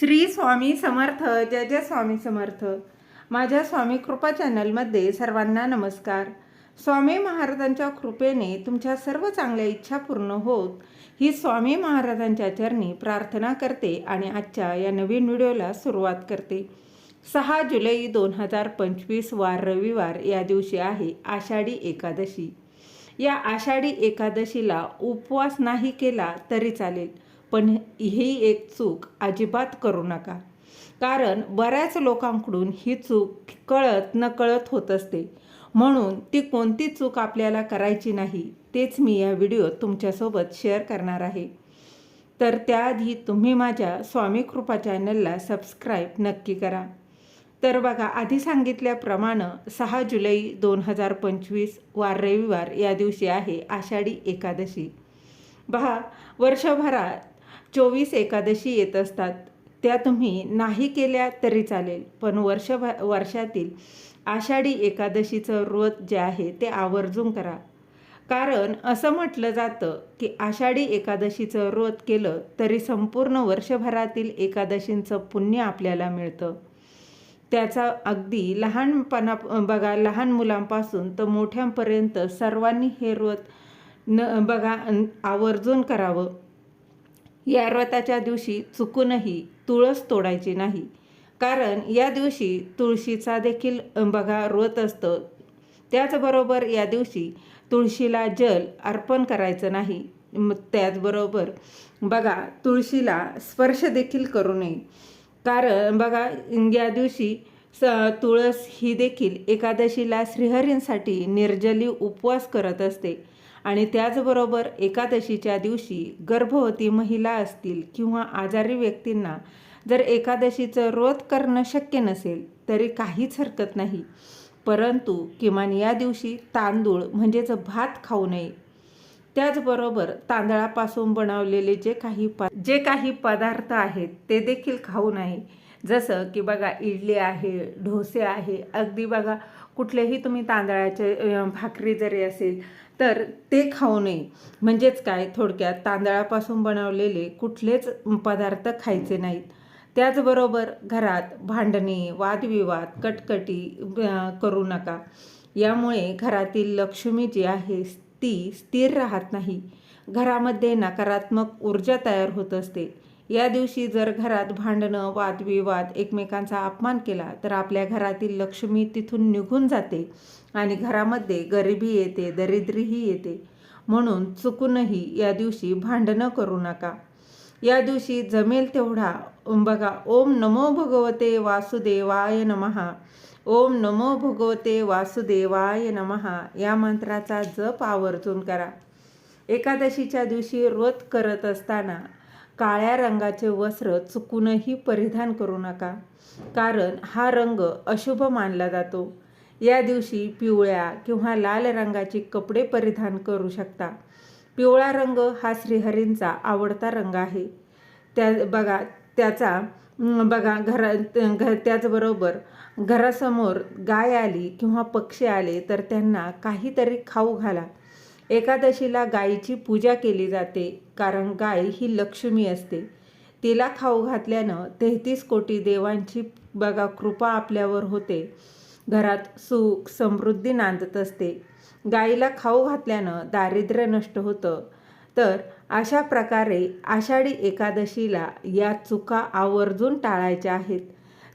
श्री स्वामी समर्थ जय जय स्वामी समर्थ. माझ्या स्वामी कृपा चॅनलमध्ये सर्वांना नमस्कार. स्वामी महाराजांच्या कृपेने तुमच्या सर्व चांगल्या इच्छा पूर्ण होत ही स्वामी महाराजांच्या चरणी प्रार्थना करते आणि आजच्या या नवीन व्हिडिओला सुरुवात करते. सहा जुलै दोन हजार पंचवीस वार रविवार या दिवशी आहे आषाढी एकादशी. या आषाढी एकादशीला उपवास नाही केला तरी चालेल. पण ही एक चूक अजिबात करू नका. कारण बऱ्याच लोकांकडून ही चूक कळत नकळत होत असते. म्हणून ती कोणती चूक आपल्याला करायची नाही तेच मी या व्हिडिओत तुमच्यासोबत शेअर करणार आहे. तर त्याआधी तुम्ही माझ्या स्वामी कृपा चॅनलला सबस्क्राईब नक्की करा. तर बघा आधी सांगितल्याप्रमाणे सहा जुलै दोन हजार पंचवीस वार रविवार या दिवशी आहे आषाढी एकादशी. पहा वर्षभरात चोवीस एकादशी येत असतात. त्या तुम्ही नाही केल्या तरी चालेल. पण वर्षभर वर्षातील आषाढी एकादशीचं व्रत जे आहे ते आवर्जून करा. कारण असं म्हटलं जातं की आषाढी एकादशीचं व्रत केलं तरी संपूर्ण वर्षभरातील एकादशींचं पुण्य आपल्याला मिळतं. त्याचा अगदी लहानपणा बघा लहान मुलांपासून तर मोठ्यांपर्यंत सर्वांनी हे व्रत न बघा आवर्जून करावं. या व्रताच्या दिवशी चुकूनही तुळस तोडायची नाही. कारण या दिवशी तुळशीचा देखील बघा व्रत असतं. त्याचबरोबर या दिवशी तुळशीला जल अर्पण करायचं नाही. त्याचबरोबर बघा तुळशीला स्पर्श देखील करू नये. कारण बघा या दिवशी स तुळस ही देखील एकादशीला श्रीहरींसाठी निर्जली उपवास करत असते. आणि त्याचबरोबर एकादशीच्या दिवशी गर्भवती महिला असतील किंवा आजारी व्यक्तींना जर एकादशीचं व्रत करणं शक्य नसेल तरी काहीच हरकत नाही. परंतु किमान या दिवशी तांदूळ म्हणजेच भात खाऊ नये. त्याचबरोबर तांदळापासून बनवलेले जे काही प जे काही पदार्थ आहेत ते देखील खाऊ नये. जसं की बघा इडली आहे ढोसे आहे. अगदी बघा कुठलेही तुम्ही तांदळाचे भाकरी जरी असेल तर ते खाऊ नये. म्हणजेच काय? थोडक्यात तांदळापासून बनवलेले कुठलेच पदार्थ खायचे नाहीत. त्याचबरोबर घरात भांडणे वादविवाद कटकटी करू नका. यामुळे घरातील लक्ष्मी जी आहे ती स्थिर राहत नाही. घरामध्ये नकारात्मक ऊर्जा तयार होत असते. या दिवशी जर घरात भांडणं वादविवाद एकमेकांचा अपमान केला तर आपल्या घरातील लक्ष्मी तिथून निघून जाते आणि घरामध्ये गरिबी येते दरिद्रीही येते. म्हणून चुकूनही या दिवशी भांडणं करू नका. या दिवशी जमेल तेवढा. बघा ओम नमो भगवते वासुदेवाय नमहा. ओम नमो भगवते वासुदेवाय नमहा. या मंत्राचा जप आवर्जून करा. एकादशीच्या दिवशी व्रत करत असताना काळ्या रंगाचे वस्त्र चुकूनही परिधान करू नका. कारण हा रंग अशुभ मानला जातो. या दिवशी पिवळ्या किंवा लाल रंगाचे कपडे परिधान करू शकता. पिवळा रंग हा श्रीहरींचा आवडता रंग आहे. त्या बघा त्याचा बघा घरा त्याचबरोबर घरासमोर गाय आली किंवा पक्षी आले तर त्यांना काहीतरी खाऊ घाला. एकादशीला गायीची पूजा केली जाते कारण गाय ही लक्ष्मी असते. तिला खाऊ घातल्यानं तेहतीस कोटी देवांची बघा कृपा आपल्यावर होते. घरात सुख समृद्धी नांदत असते. गाईला खाऊ घातल्यानं दारिद्र्य नष्ट होतं. तर अशा प्रकारे आषाढी एकादशीला या चुका आवर्जून टाळायच्या आहेत.